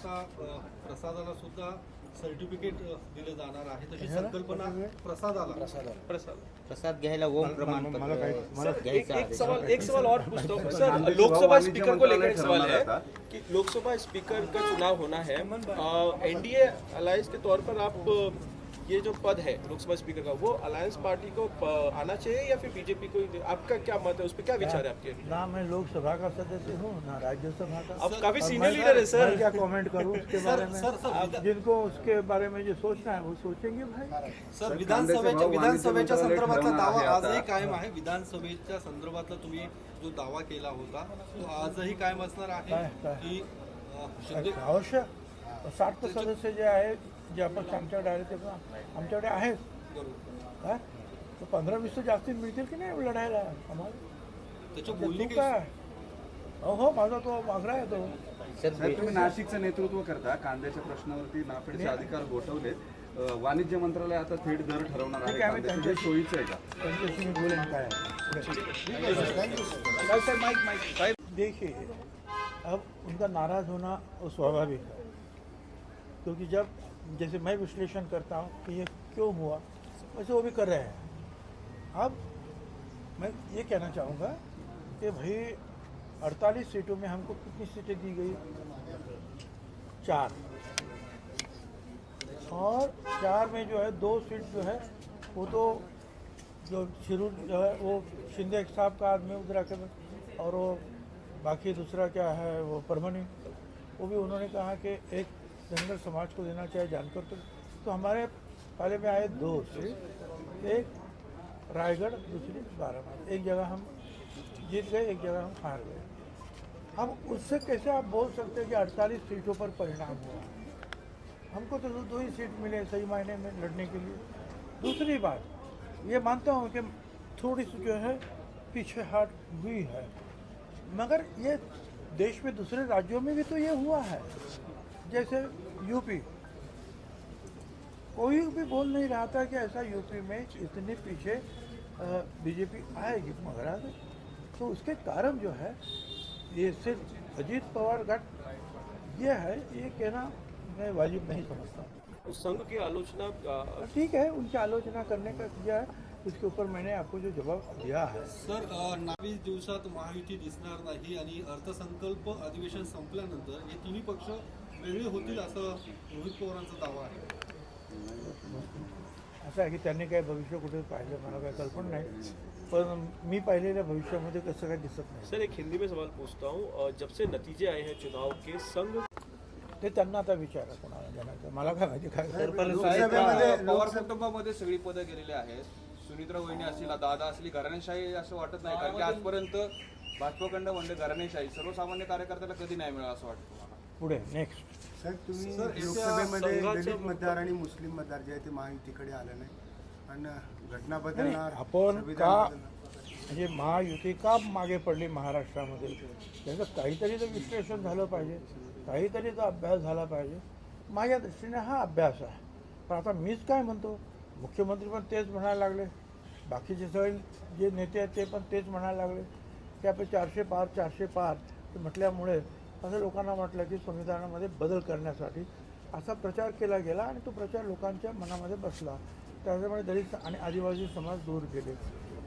आता प्रसादाला सुद्धा सर्टिफिकेट दिलं जाणार आहे. तशी संकल्पना प्रसादाला. प्रसाद. प्रसाद घ्यायला ओम प्रमाणपत्र एक एक सवाल एक सवाल और पूछता. हूँ सर लोकसभा स्पीकर को लेकर एक सवाल है कि लोकसभा स्पीकर का चुनाव होना है। एनडीए अलायंस के तौर पर आप ये जो पद है लोकसभा स्पीकर का वो अलायंस पार्टी को आना चाहिए या फिर बीजेपी को आपका क्या मत है? उस पर क्या विचार है आपके? ना मैं लोकसभा का सदस्य हूँ ना राज्यसभा का। आप काफ़ी सीनियर लीडर है सर। क्या कमेंट करूँ उसके बारे में? सर, सर, जिनको उसके बारे में जो सोचना है वो सोचेंगे भाई। सर विधानसभेच्या विधानसभेच्या संदर्भातला दावा आजही कायम आहे. विधानसभेच्या संदर्भातला तुम्ही जो दावा केला होता तो आजही कायम असणार आहे काय- काय? की अ, साठ सदस्य जे आहे जे अपक्ष आमच्याकडे आले ते पण आमच्याकडे. काय तर पंधरा वीस तर जास्ती मिळतील की नाही लढायला आम्हाला? त्याच्या तू काय अहो हो माझा तो आग्रह आहे तो. सर साहेब तुम्ही नाशिकचं नेतृत्व करता. कांद्याच्या प्रश्नावरती नाफेडचे अधिकार गोठवले अं, वाणिज्य मंत्रालय आता थेट दर ठरवणार आहे हे सोयीचं आहे का? त्यांच्याशी मी बोलेन काय. है। देखिए अब उनका नाराज होना स्वाभाविक है। क्योंकि जब जैसे मैं विश्लेषण करता हूँ कि ये क्यों हुआ, वैसे वो भी कर रहे हैं। अब मैं ये कहना चाहूँगा कि भाई 48 सीटों में हमको कितनी सीटें दी गई? चार। और चार में जो है, दो सीट जो है, वो तो जो शुरू जो है, वो शिंदे साहब का आदमी उत्तराखंड और वो बाकी दूसरा क्या है, वो परमनी वो भी उन्होंने कहा कि एक धनगर समाज को देना चाहिए, जानकर तो। तो हमारे पहले में आए दो सीट एक रायगढ़, दूसरी बारामती। एक जगह हम जीत गए, एक जगह हम हार गए। अब उससे कैसे आप बोल सकते हैं कि 48 सीटों पर परिणाम हुआ? हमको तो दो ही सीट मिले सही मायने में लड़ने के लिए। दूसरी बात, ये मानता हूँ कि थोड़ी सी जो है, पीछे हट हुई है। मगर ये देश में दूसरे राज्यों में भी तो ये हुआ है। जैसे यूपी। कोई भी बोल नहीं रहा था कि ऐसा यूपी में इतने पीछे बीजेपी आएगी मगर आ तो उसके कारण जो है ये सिर्फ़ अजीत पवार गट ये है ये कहना मैं वाजिब नहीं समझता। उस संघ की आलोचना ठीक है उनकी आलोचना करने का किया है उसके ऊपर मैंने आपको जो जवाब दिया है। सर नावीस दिवसात महायुती दिसणार नाही आणि अर्थसंकल्प अधिवेशन संपल्यानंतर हे तिन्ही पक्ष वेगळे होतील असं रोहित पवारांचा दावा आहे. असं आहे की त्यांनी काही भविष्य कुठे पाहिलं मला काही कल्पना नाही. पण मी पाहिलेल्या भविष्यामध्ये कसं काही दिसत नाही. सर एक हिंदी में सवाल पूछता हूँ. जब से नतीजे आए हैं चुनाव के संघ ते त्यांना आता विचारा कोणाला देण्याचं मला काय माहिती काय लोकसभेमध्ये पवार कुटुंबामध्ये सगळी पदं गेलेली आहेत. सुनित्रा वहिनी असतील दादा असली घराणेशाही असं वाटत नाही. कारण की आजपर्यंत भाजपकडनं म्हणजे घराणेशाही सर्वसामान्य कार्यकर्त्याला कधी नाही मिळालं असं वाटतं पुढे नेक्स्ट तुम्ही सर, याच्या लोकसभेमध्ये संघाच्या दलित मतदार आणि मुस्लिम मतदार जे आहे ते महायुतीकडे आले नाही. आणि घटना नाही, बदलणार आपण संविधान का बदलणार. म्हणजे महायुती का मागे पडली महाराष्ट्रामध्ये? त्याचं काहीतरी तर विश्लेषण झालं पाहिजे काहीतरी तर अभ्यास झाला पाहिजे. माझ्या दृष्टीने हा अभ्यास आहे. पण आता मीच काय म्हणतो? मुख्यमंत्री पण तेच म्हणायला लागले. बाकीचे सगळे जे नेते आहेत ते पण तेच म्हणायला लागले. की आपण चारशे पार चारशे पार म्हटल्यामुळे असं लोकांना वाटलं की संविधानामध्ये बदल करण्यासाठी असा प्रचार केला गेला आणि तो प्रचार लोकांच्या मनामध्ये बसला त्याच्यामुळे दलित आणि आदिवासी समाज दूर गेले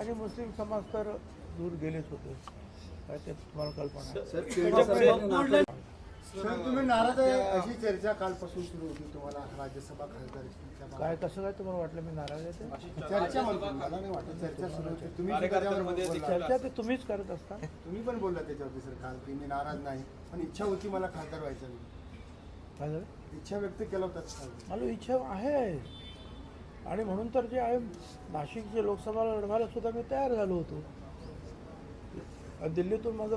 आणि मुस्लिम समाज तर दूर गेलेच होते काय ते तुम्हाला कल्पना आहे. सर तुम्ही नाराज आहे अशी चर्चा कालपासून सुरू होती तुम्हाला राज्यसभा खासदारकीच्या काय. कसं काय तुम्हाला वाटलं मी नाराज आहे ते? चर्चा म्हणतो मला नाही वाटत चर्चा सुरू होती तुम्ही त्याच्यावर बोलला. चर्चा ते तुम्हीच करत असता तुम्ही पण बोलला त्याच्यावरती सर काल की मी नाराज नाही पण इच्छा होती मला खासदार व्हायचं. काय झालं इच्छा व्यक्त केला होता काल. मला इच्छा आहे आणि म्हणून तर जे आहे नाशिकचे लोकसभा लढवायला सुद्धा मी तयार झालो होतो आणि दिल्लीतून माझं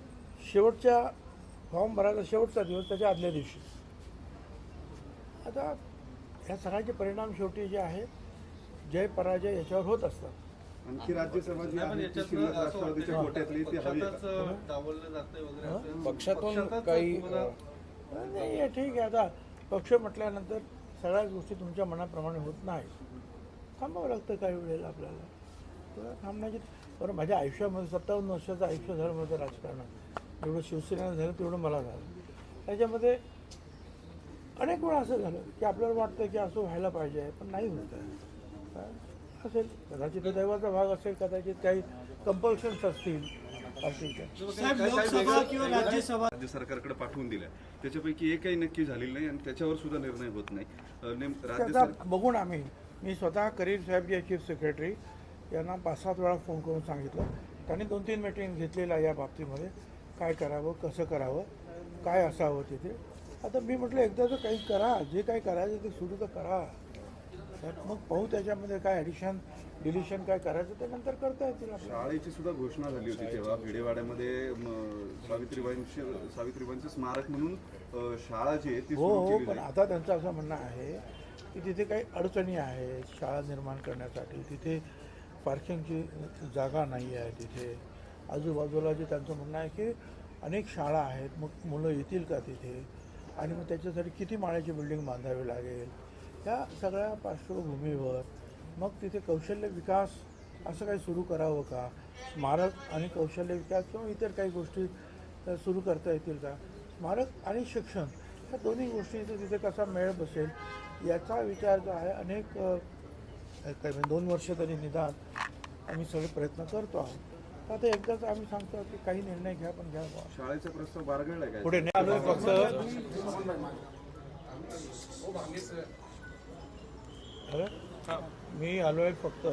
शेवटच्या फॉर्म भरायचा शेवटचा दिवस त्याच्या आदल्या दिवशी. आता ह्या सगळ्याचे परिणाम शेवटी जे आहे जय पराजय याच्यावर होत असतात. आणखी राज्यसभा. पक्षातून काही नाही ठीक आहे. आता पक्ष म्हटल्यानंतर सगळ्याच गोष्टी तुमच्या मनाप्रमाणे होत नाही. थांबावं लागतं काही वेळेला आपल्याला. थांबण्याची बरं माझ्या आयुष्यामध्ये सत्तावन्न वर्षाचं आयुष्य झालं माझं राजकारणात जेवढं शिवसेना झालं तेवढं मला झालं. त्याच्यामध्ये अनेक वेळा असं झालं की आपल्याला वाटतं की असं व्हायला पाहिजे पण नाही होत? असेल. कदाचित दैवाचा भाग असेल कदाचित काही कंपल्शन्स असतील. राज्य सरकारकडे पाठवून दिल्या. त्याच्यापैकी एकही नक्की झालेली नाही आणि त्याच्यावर सुद्धा निर्णय होत नाही. अं, नेम राज्य आता सरकार बघून आम्ही मी स्वतः करीर साहेब जे चीफ सेक्रेटरी यांना पाच सात वेळा फोन करून सांगितलं. त्यांनी दोन तीन मीटिंग घेतलेलं आहे या बाबतीमध्ये. काय करावं कसं करावं काय असावं तिथे? आता मी म्हटलं एकदा तर काही करा जे काही करायचं ते सुरू तर करा. तर मग पाहू त्याच्यामध्ये काय ॲडिशन डिलिशन काय करायचं ते नंतर करता येतील शाळेची सुद्धा घोषणा झाली होती तेव्हा भिडेवाड्यामध्ये सावित्रीबाईंची सावित्रीबाईंचं स्मारक म्हणून शाळा जी आहे ती हो सुरू हो पण. आता त्यांचं असं म्हणणं आहे की तिथे काही अडचणी आहेत शाळा निर्माण करण्यासाठी. तिथे पार्किंगची जागा नाही आहे तिथे. आजूबाजूला जे त्यांचं म्हणणं आहे की अनेक शाळा आहेत मग मुलं येतील का तिथे? आणि मग त्याच्यासाठी किती माळ्याची बिल्डिंग बांधावी लागेल? या सगळ्या पार्श्वभूमीवर मग तिथे कौशल्य विकास असं काही सुरू करावं का? स्मारक आणि कौशल्य विकास किंवा इतर काही गोष्टी सुरू करता येतील का? स्मारक आणि शिक्षण या दोन्ही गोष्टींचा तिथे कसा मेळ बसेल याचा विचार जो आहे अनेक काही म्हणजे दोन वर्ष तरी निदान आम्ही सगळे प्रयत्न करतो आहोत. आता एकदाच आम्ही सांगतो की काही निर्णय घ्या पण घ्या. शाळेचा प्रस्ताव बारगळलाय काय? पुढे नाही आलोय फक्त मी आलोय फक्त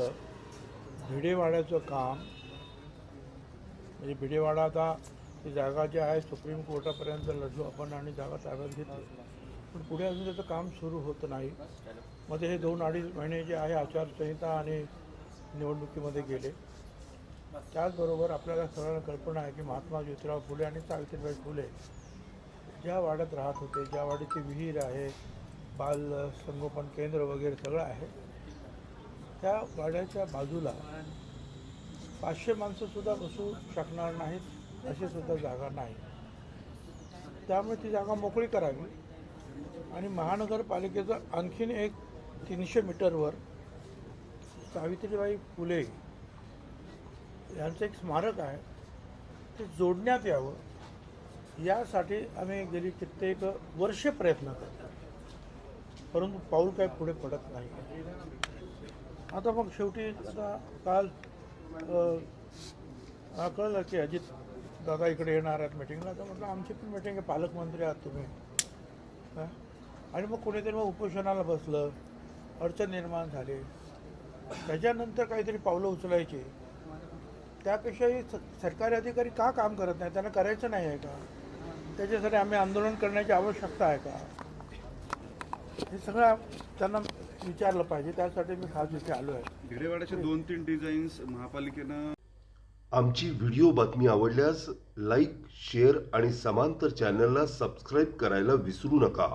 भिडेवाड्याचं काम. म्हणजे भिडेवाडा आता ती जागा जी आहे सुप्रीम कोर्टापर्यंत लढलो आपण आणि जागा ताब्यात घेतली. पण पुढे अजून त्याचं काम सुरू होत नाही. मध्ये हे दोन अडीच महिने जे आहे आचारसंहिता आणि निवडणुकीमध्ये गेले. त्याचबरोबर आपल्याला सगळ्यांना कल्पना आहे की महात्मा ज्योतिराव फुले आणि सावित्रीबाई फुले ज्या वाड्यात राहत होते ज्या वाड्याची विहीर आहे बाल संगोपन केंद्र वगैरे सगळं आहे त्या वाड्याच्या बाजूला पाचशे माणसंसुद्धा बसू शकणार नाहीत अशी सुद्धा जागा नाही. त्यामुळे ती जागा मोकळी करावी आणि महानगरपालिकेचं आणखीन एक तीनशे मीटरवर सावित्रीबाई फुले यांचं एक स्मारक आहे. ते जोडण्यात यावं. यासाठी आम्ही गेली कित्येक वर्ष प्रयत्न करतो परंतु पाऊल काही पुढे पडत नाही. आता मग शेवटी आता काल कळलं की अजित दादा इकडे येणार आहेत मिटिंगला तर म्हटलं आमची पण मिटिंग आहे. पालकमंत्री आहात तुम्ही. आणि मग कोणीतरी मग उपोषणाला बसलं. अडचण निर्माण झाली. त्याच्यानंतर काहीतरी पावलं उचलायची. त्यापेक्षाही सरकारी अधिकारी का काम करत नाही? त्यांना करायचं नाही आहे का? त्याच्यासाठी आम्ही आंदोलन करण्याची आवश्यकता आहे का? हे सगळं त्यांना विचारलं पाहिजे. त्यासाठी मी खास इथे आलो आहे. भिडेवाड्याचे दोन तीन डिझाईन्स महापालिकेनं आमची व्हिडिओ बातमी आवडल्यास लाईक शेअर आणि समांतर चॅनलला सबस्क्राईब करायला विसरू नका.